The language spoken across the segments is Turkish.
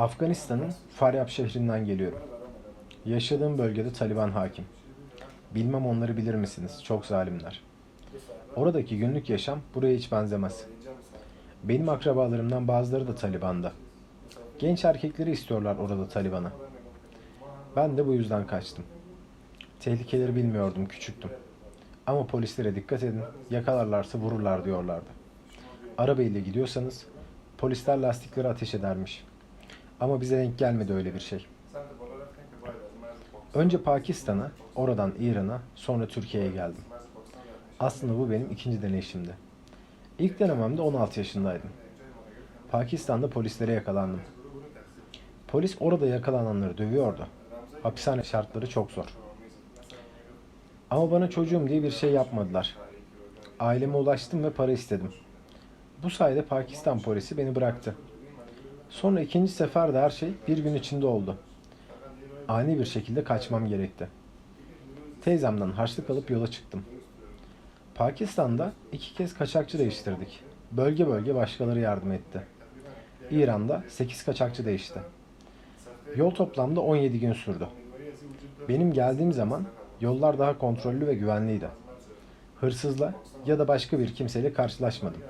Afganistan'ın Faryab şehrinden geliyorum. Yaşadığım bölgede Taliban hakim. Bilmem onları bilir misiniz? Çok zalimler. Oradaki günlük yaşam buraya hiç benzemez. Benim akrabalarımdan bazıları da Taliban'da. Genç erkekleri istiyorlar orada Taliban'a. Ben de bu yüzden kaçtım. Tehlikeleri bilmiyordum, küçüktüm. Ama polislere dikkat edin, yakalarlarsa vururlar diyorlardı. Arabayla gidiyorsanız polisler lastikleri ateş edermiş. Ama bize denk gelmedi öyle bir şey. Önce Pakistan'a, oradan İran'a, sonra Türkiye'ye geldim. Aslında bu benim ikinci deneyişimdi. İlk denememde 16 yaşındaydım. Pakistan'da polislere yakalandım. Polis orada yakalananları dövüyordu. Hapishane şartları çok zor. Ama bana çocuğum diye bir şey yapmadılar. Aileme ulaştım ve para istedim. Bu sayede Pakistan polisi beni bıraktı. Sonra ikinci seferde her şey bir gün içinde oldu. Ani bir şekilde kaçmam gerekti. Teyzemden harçlık alıp yola çıktım. Pakistan'da iki kez kaçakçı değiştirdik. Bölge bölge başkaları yardım etti. İran'da 8 kaçakçı değişti. Yol toplamda 17 gün sürdü. Benim geldiğim zaman yollar daha kontrollü ve güvenliydi. Hırsızla ya da başka bir kimseyle karşılaşmadım.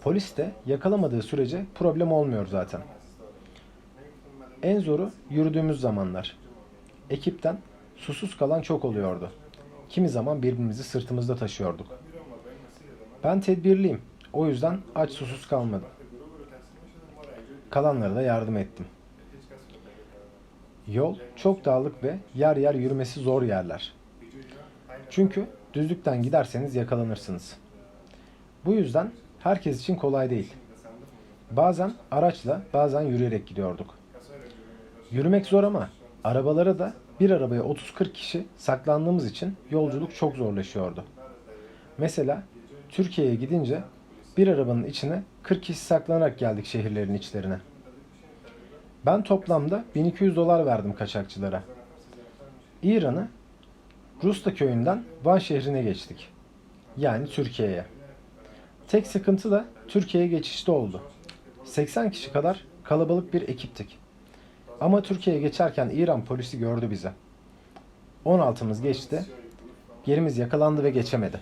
Polis de yakalamadığı sürece problem olmuyor zaten. En zoru yürüdüğümüz zamanlar. Ekipten susuz kalan çok oluyordu. Kimi zaman birbirimizi sırtımızda taşıyorduk. Ben tedbirliyim. O yüzden aç susuz kalmadım. Kalanlara da yardım ettim. Yol çok dağlık ve yer yer yürümesi zor yerler. Çünkü düzlükten giderseniz yakalanırsınız. Bu yüzden herkes için kolay değil. Bazen araçla, bazen yürüyerek gidiyorduk. Yürümek zor ama arabalara da bir arabaya 30-40 kişi saklandığımız için yolculuk çok zorlaşıyordu. Mesela Türkiye'ye gidince bir arabanın içine 40 kişi saklanarak geldik şehirlerin içlerine. Ben toplamda 1200 dolar verdim kaçakçılara. İran'ı Rusta köyünden Van şehrine geçtik. Yani Türkiye'ye. Tek sıkıntı da Türkiye'ye geçişte oldu. 80 kişi kadar kalabalık bir ekiptik. Ama Türkiye'ye geçerken İran polisi gördü bizi. 16'mız geçti. Gerimiz yakalandı ve geçemedi.